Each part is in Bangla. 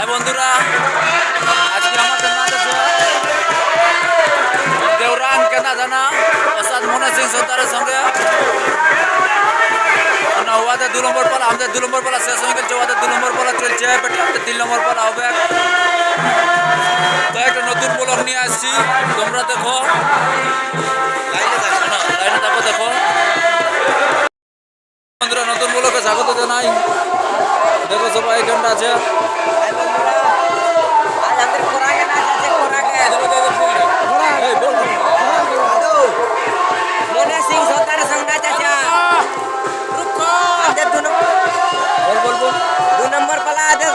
হাই বন্ধুরা, আজকে আমাদের নাচ আছে দেওরান কেনা জানা প্রসাদ মোহন সিং সর্দারের সঙ্গে। ওয়াদের দু নম্বর পালা, আমাদের দু নম্বর পালা শেষ হয়ে গেছে ওয়াদের দু নম্বর পালা চলছে, বেটা, আমাদের তিন নম্বর পালা হবে। তো একটা নতুন ব্লগ নিয়ে আসছি, তোমরা দেখো। লাইনে দেখো দেখো। বন্ধুরা, নতুন ব্লগে স্বাগত জানাই। দেখো সবাই এখানটা আছে। আমাদের নম্বর পালা আমাদের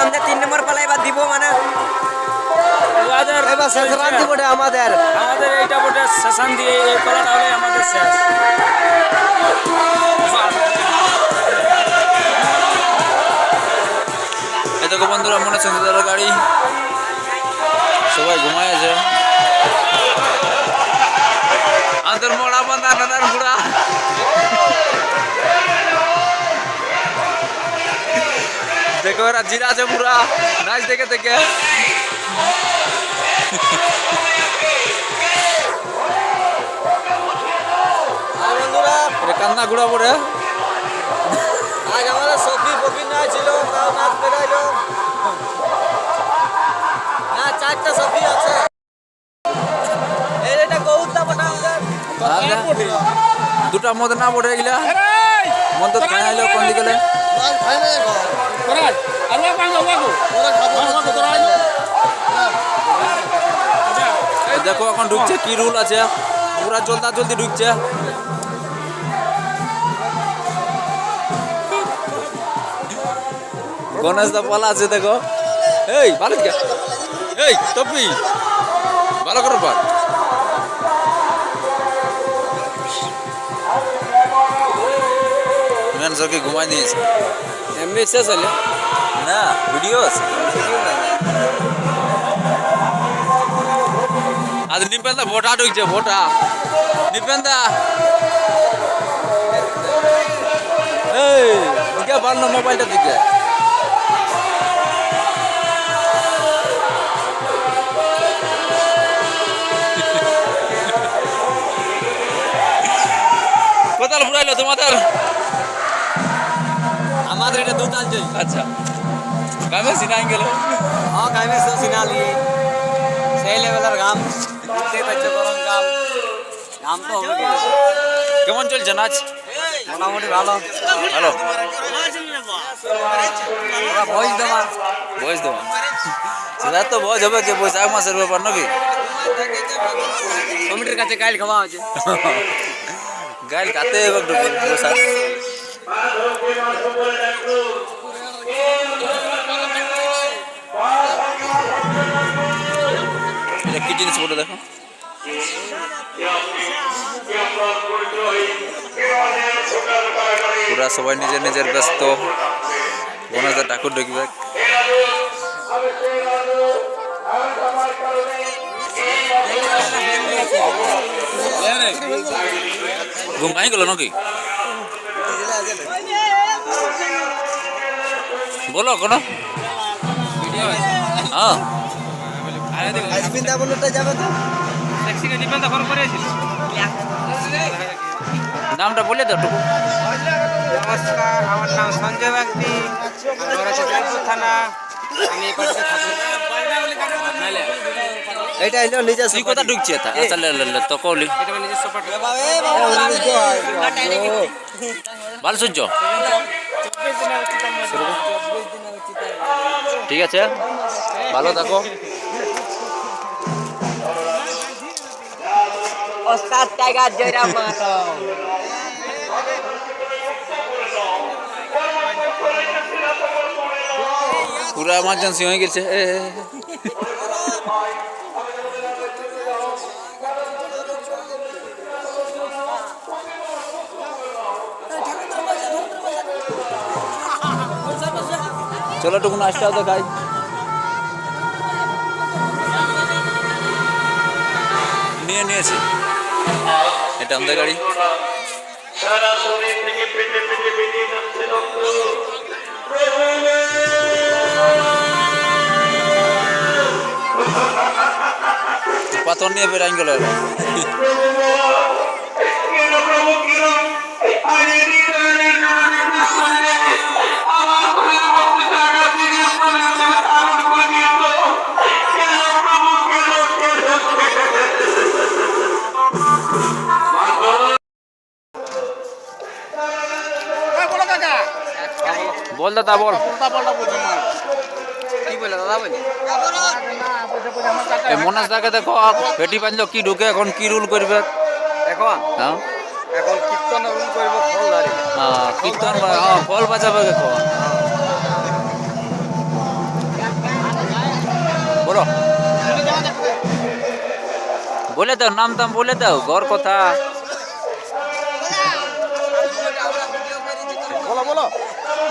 আমাদের তিন নম্বর পালা এবার দিব মানে ওয়াদের এবার শেষ। বটে আমাদের। আমাদের এইটা বটে সেশন দিয়ে এই কলাটা হলে আমাদের শেষ। বন্ধুরা, মনে হচ্ছে সুন্দর গাড়ি। সবাই ঘুমায় আছে। আমাদের মোড়া বান্ধা নানার বুড়া। দেখো এরা জিরা আছে পুরা। নাচ দেখে দেখে। কান্না ঘুরা পড়ে আজ আমাদের সফি ফফি না ছিল তাও নাচ দেখাইলো না চারটা সফি আছে। দুটা মদ না পড়ে গেলা। মদ খাই আইলো কোন দিকে দেখো এখন ঢুকছে কি রুল আছে? পুরা জলদা জলদি ঢুকছে। গণেশ দা পালা আছে দেখো। এই ভালো কে? এই টপি। ভালো করে পার। সরকে ঘুমাই দিয়েছে? এমনি শেষ হলে? না ভিডিও আছে। আজ নিপেন্দা ভোটা ঢুকছে ভোটা। নিপেন্দা। এই দিকে বাড়লো মোবাইলটা দিকে। কোথাল তোমাদের। আমাদের এটা দুতাল চলছে আচ্ছা। গামে সিনাই গেল। হ্যাঁ গাইমে সব সিনা লিয়ে সেই লেভেলের গাম। দেখতে পাচ্ছ গরমকাল গাম। তো হবে কেমন চলছে নাচ? মোটামুটি ভালো। ভালো। ভোজ দেওয়া বয়স দেওয়া। সেটা তো বয়স হবে কি বয়স এক মাসের ব্যাপার নাকি? কমিটির কাছে গাইল খাওয়া হচ্ছে গাইল কাতে একটু বসা এটা কি জিনিস বলে দেখো। পুরা সবাই নিজের নিজের ব্যস্ত। গণেশ ঠাকুর ঢুকবে। ঘুম ভাঙি গেল নাকি? বলো কোনো। হ্যাঁ। নামটা বলে দাও টুকু নমস্কার আমার নাম সঞ্জয় বাগদি থানা। আমি এটা হলো নিজে তুই কথা ঢুকছে তা আচ্ছা লে লে তো কলি ভালো সূর্য ঠিক আছে ভালো থাকো। ওস্তাদ টাইগার জয়রাম মাহাতো। পুরা এমার্জেন্সি হয়ে গেছে। চলো টুকুন আসতে আসটাও দেখাই নিয়ে নিয়েছি। এটা আমাদের গাড়ি। পাথর নিয়ে বেড়াই গেল দাদা বল। কি বলে দাদা বলি মনাস দাকে দেখো পেটি বাঁধলো কি ঢুকে এখন কি রুল করবে? এখন হ্যাঁ? এখন কীর্তন রুল করব ফল ধরে হ্যাঁ, কীর্তন হ্যাঁ ফল বাজাবে দেখো। বলো। বলে দাও নাম দাম বলে দাও ঘর কথা। বলো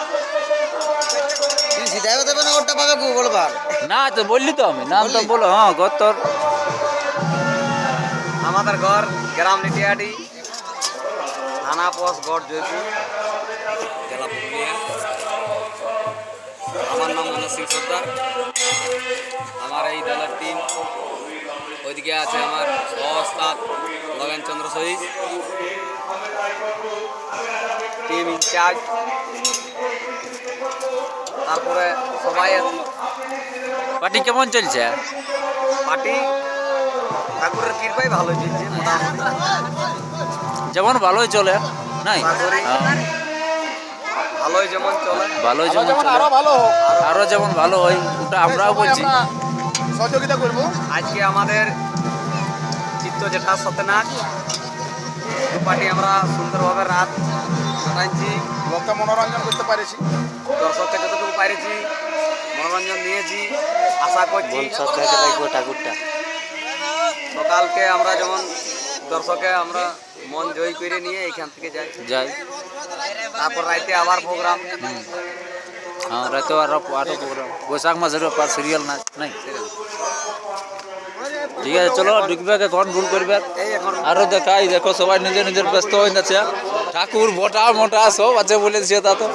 সিধাই দেবে না ওটা পাবে বলবার না তো বললি তো আমি নাম দাম বলো হ্যাঁ ঘর তোর। আমাদের ঘর গ্রাম লিটিয়াডি থানা পোস্ট গড় জয়পুর জেলা পুরুলিয়া। আমার নাম মনোজ সিং সর্দার। আমার এই দলের টিম ওইদিকে আছে আমার সহস্তাদ লগেন চন্দ্র সহিত। টিম ইনচার্জ তারপরে সবাই আছে। পার্টি কেমন চলছে? পার্টি ঠাকুরের কৃপাই ভালো চলছে যেমন ভালোই চলে নাই? হ্যাঁ, ভালোই যেমন চলে। ভালোই যেমন চলে। আরও যেমন ভালো হয় ওটা আমরাও বলছি। সহযোগিতা করব। আজকে আমাদের চিত্ত জেঠা সত্যনাথ পার্টি আমরা সুন্দরভাবে রাত কাটাইছি লোকটা মনোরঞ্জন করতে পারেছি দর্শককে যতটুকু পাইছি মনোরঞ্জন নিয়েছি আশা করছি ঠাকুরটা সকালকে আমরা যেমন দর্শকে আমরা মন জয় করে নিয়ে এখান থেকে যাই। যাই। তারপর রাইতে আবার প্রোগ্রাম। হ্যাঁ রাতে আরও আরও প্রোগ্রাম। বৈশাখ মাসের সিরিয়াল নাচ নাই? ঠিক আছে, চলো, ঢুকবে এখন ভুল করবে। আরও দেখাই দেখো, সবাই নিজের নিজের ব্যস্ত হয়ে যাচ্ছে। ঠাকুর মোটা মোটা সব আছে বলেছে তা তো।